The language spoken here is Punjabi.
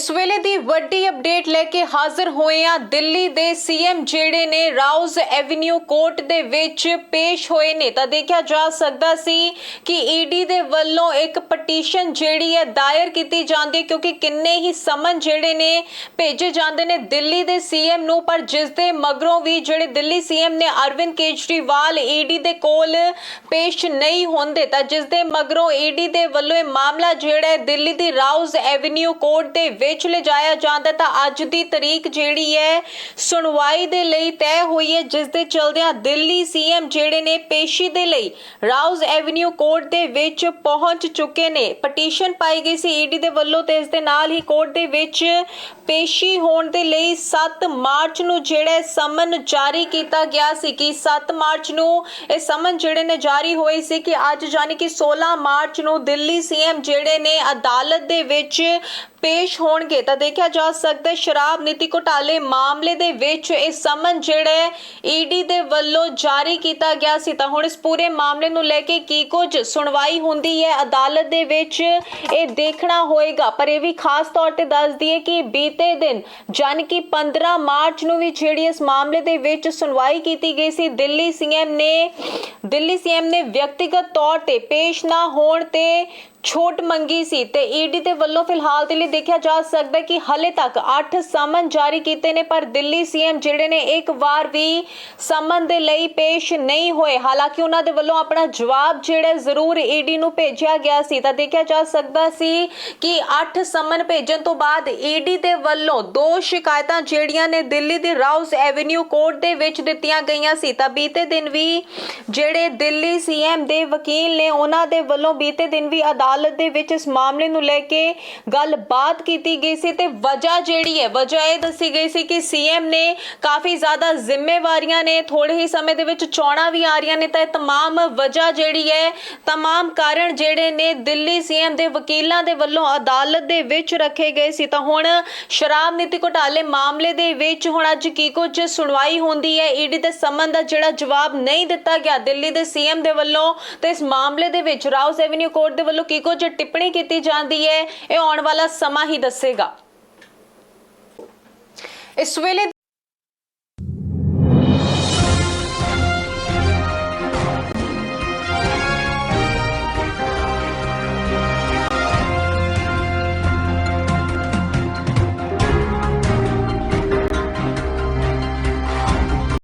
ਇਸ ਵੇਲੇ ਦੀ ਵੱਡੀ ਅਪਡੇਟ ਲੈ ਕੇ ਹਾਜ਼ਰ ਹੋਏ ਆ ਦਿੱਲੀ ਦੇ ਸੀਐਮ ਜਿਹੜੇ ਨੇ ਰਾਉਜ਼ ਐਵਨਿਊ ਕੋਰਟ ਦੇ ਵਿੱਚ ਪੇਸ਼ ਹੋਏ ਨੇ। ਤਾਂ ਦੇਖਿਆ ਜਾ ਸਕਦਾ ਸੀ ਕਿ ਈਡੀ ਦੇ ਵੱਲੋਂ ਇੱਕ ਪਟੀਸ਼ਨ ਜਿਹੜੀ ਹੈ ਦਾਇਰ ਕੀਤੀ ਜਾਂਦੀ ਹੈ ਕਿਉਂਕਿ ਕਿੰਨੇ ਹੀ ਸਮਨ ਜਿਹੜੇ ਨੇ ਭੇਜੇ ਜਾਂਦੇ ਨੇ ਦਿੱਲੀ ਦੇ ਸੀਐਮ ਨੂੰ। ਪਰ ਜਿਸ ਦੇ ਮਗਰੋਂ ਵੀ ਜਿਹੜੇ ਦਿੱਲੀ ਸੀਐਮ ਨੇ ਅਰਵਿੰਦ ਕੇਜਰੀਵਾਲ ਈਡੀ ਦੇ ਕੋਲ ਪੇਸ਼ ਨਹੀਂ ਹੁੰਦੇ, ਤਾਂ ਜਿਸ ਦੇ ਮਗਰੋਂ ਈਡੀ ਦੇ ਵੱਲੋਂ ਇਹ ਮਾਮਲਾ ਜਿਹੜਾ ਹੈ ਦਿੱਲੀ ਦੀ ਰਾਉਜ਼ ਐਵਨਿਊ ਕੋਰਟ ਦੇ ਵਿੱਚ ਲਿਜਾਇਆ ਜਾਂਦਾ ਤਾਂ ਅੱਜ ਦੀ ਤਰੀਕ ਜਿਹੜੀ ਹੈ, ਸੁਣਵਾਈ ਦੇ ਲਈ ਤੈਅ ਹੋਈ ਹੈ, ਜਿਸ ਦੇ ਚਲਦਿਆਂ ਦਿੱਲੀ ਸੀਐਮ ਜਿਹੜੇ ਨੇ ਪੇਸ਼ੀ ਦੇ ਲਈ ਰਾਉਜ਼ ਐਵਨਿਊ ਕੋਰਟ ਦੇ ਵਿੱਚ ਪਹੁੰਚ ਚੁੱਕੇ ਨੇ। ਪਟੀਸ਼ਨ ਪਾਈ ਗਈ ਸੀ ਈਡੀ ਦੇ ਵੱਲੋਂ ਤੇ ਇਸ ਦੇ ਨਾਲ ਹੀ ਕੋਰਟ ਦੇ ਵਿੱਚ ਪੇਸ਼ੀ ਹੋਣ ਦੇ ਲਈ 7 ਮਾਰਚ ਨੂੰ ਜਿਹੜਾ ਸਮਨ ਜਾਰੀ ਕੀਤਾ ਗਿਆ ਸੀ ਕਿ 7 ਮਾਰਚ ਨੂੰ ਇਹ ਸਮਨ ਜਿਹੜੇ ਨੇ ਜਾਰੀ ਹੋਏ ਸੀ ਕਿ ਅੱਜ ਯਾਨੀ ਕਿ 16 ਮਾਰਚ ਨੂੰ ਦਿੱਲੀ ਸੀਐਮ ਜਿਹੜੇ ਨੇ ਅਦਾਲਤ ਦੇ ਵਿੱਚ ਪੇਸ਼ ਹੋਣਗੇ ਤਾਂ ਦੇਖਿਆ ਜਾ ਸਕਦਾ ਸ਼ਰਾਬ ਨੀਤੀ ਘੁਟਾਲੇ ਮਾਮਲੇ ਦੇ ਵਿੱਚ ਇਹ ਸਮਨ ਜਿਹੜਾ ਈਡੀ ਦੇ ਵੱਲੋਂ ਜਾਰੀ ਕੀਤਾ ਗਿਆ ਸੀ। ਤਾਂ ਹੁਣ ਇਸ ਪੂਰੇ ਮਾਮਲੇ ਨੂੰ ਲੈ ਕੇ ਕੀ ਕੁਝ ਸੁਣਵਾਈ ਹੁੰਦੀ ਹੈ? ਅਦਾਲਤ ਦੇ ਵਿੱਚ ਇਹ ਦੇਖਣਾ ਹੋਏਗਾ। ਪਰ ਇਹ ਵੀ ਖਾਸ ਤੌਰ ਤੇ ਦੱਸ ਦਈਏ ਕਿ ਬੀਤੇ ਦਿਨ ਜਾਣੀ ਕਿ 15 ਮਾਰਚ ਨੂੰ ਵੀ ਜਿਹੜੀ ਇਸ ਮਾਮਲੇ ਦੇ ਵਿੱਚ ਸੁਣਵਾਈ ਕੀਤੀ ਗਈ ਸੀ, ਦਿੱਲੀ ਸੀਐਮ ਨੇ, ਦਿੱਲੀ ਸੀਐਮ ਨੇ ਵਿਅਕਤੀਗਤ ਤੌਰ ਤੇ ਪੇਸ਼ ਨਾ ਹੋਣ ਤੇ ਛੋਟ ਮੰਗੀ ਸੀ ਤੇ ਈਡੀ ਦੇ ਵੱਲੋਂ ਫਿਲਹਾਲ ਦੇ ਲਈ ਦੇਖਿਆ ਜਾ ਸਕਦਾ ਕਿ ਹਲੇ ਤੱਕ 8 ਸਮਨ ਜਾਰੀ ਕੀਤੇ ਨੇ, ਪਰ ਦਿੱਲੀ ਸੀਐਮ ਜਿਹੜੇ ਨੇ ਇੱਕ ਵਾਰ ਵੀ ਸਮਨ ਦੇ ਲਈ ਪੇਸ਼ ਨਹੀਂ ਹੋਏ। ਹਾਲਾਂਕਿ ਉਹਨਾਂ ਦੇ ਵੱਲੋਂ ਆਪਣਾ ਜਵਾਬ ਜਿਹੜਾ ਜ਼ਰੂਰ ਈਡੀ ਨੂੰ ਭੇਜਿਆ ਗਿਆ ਸੀ। ਤਾਂ ਦੇਖਿਆ ਜਾ ਸਕਦਾ ਸੀ ਕਿ 8 ਸਮਨ ਭੇਜਣ ਤੋਂ ਬਾਅਦ ਈਡੀ ਦੇ ਵੱਲੋਂ ਦੋ ਸ਼ਿਕਾਇਤਾਂ ਜਿਹੜੀਆਂ ਨੇ ਦਿੱਲੀ ਦੀ ਰਾਉਸ ਐਵਨਿਊ ਕੋਰਟ ਦੇ ਵਿੱਚ ਦਿੱਤੀਆਂ ਗਈਆਂ ਸੀ। ਤਾਂ ਬੀਤੇ ਦਿਨ ਵੀ ਜਿਹੜੇ ਦਿੱਲੀ ਸੀਐਮ ਦੇ ਵਕੀਲ ਨੇ, ਉਹਨਾਂ ਦੇ ਵੱਲੋਂ ਬੀਤੇ ਦਿਨ ਵੀ ਅਦਾਲਤ ਦੇ ਵਿੱਚ ਇਸ ਮਾਮਲੇ ਨੂੰ ਲੈ ਕੇ ਗੱਲਬਾਤ ਕੀਤੀ ਗਈ ਸੀ ਤੇ ਵਜ੍ਹਾ ਜਿਹੜੀ ਹੈ ਵਜ੍ਹਾ ਇਹ ਦੱਸੀ ਗਈ ਸੀ ਕਿ ਸੀਐਮ ਨੇ ਕਾਫੀ ਜ਼ਿਆਦਾ ਜ਼ਿੰਮੇਵਾਰੀਆਂ ਨੇ ਥੋੜੇ ਹੀ ਸਮੇਂ ਦੇ ਵਿੱਚ ਚੋਣਾਂ ਵੀ ਆ ਰਹੀਆਂ ਨੇ ਤਾਂ ਇਹ तमाम ਵਜ੍ਹਾ ਜਿਹੜੀ ਹੈ तमाम ਕਾਰਨ ਜਿਹੜੇ ਨੇ ਦਿੱਲੀ ਸੀਐਮ ਦੇ ਵਕੀਲਾਂ ਦੇ ਵੱਲੋਂ ਅਦਾਲਤ ਦੇ ਵਿੱਚ ਰੱਖੇ ਗਏ ਸੀ ਤਾਂ ਹੁਣ ਸ਼ਰਾਬ ਨੀਤੀ ਘੁਟਾਲੇ ਮਾਮਲੇ ਦੇ ਵਿੱਚ ਹੁਣ ਅੱਜ ਕੀ ਕੁਝ ਸੁਣਵਾਈ ਹੁੰਦੀ ਹੈ ਈਡੀ ਦੇ ਸੰਬੰਧ ਦਾ ਜਿਹੜਾ ਜਵਾਬ ਨਹੀਂ ਦਿੱਤਾ ਗਿਆ ਦਿੱਲੀ ਦੇ ਸੀਐਮ ਦੇ ਵੱਲੋਂ ਤੇ ਇਸ ਮਾਮਲੇ ਦੇ ਵਿੱਚ ਰਾਉਸ ਐਵਨਿਊ ਕੋਰਟ ਦੇ ਵੱਲੋਂ ਕੀ ਕੁਝ ਟਿੱਪਣੀ ਕੀਤੀ ਜਾਂਦੀ ਹੈ ਇਹ ਆਉਣ ਵਾਲਾ ਸਮਾਂ ਹੀ ਦੱਸੇਗਾ। ਇਸ ਵੇਲੇ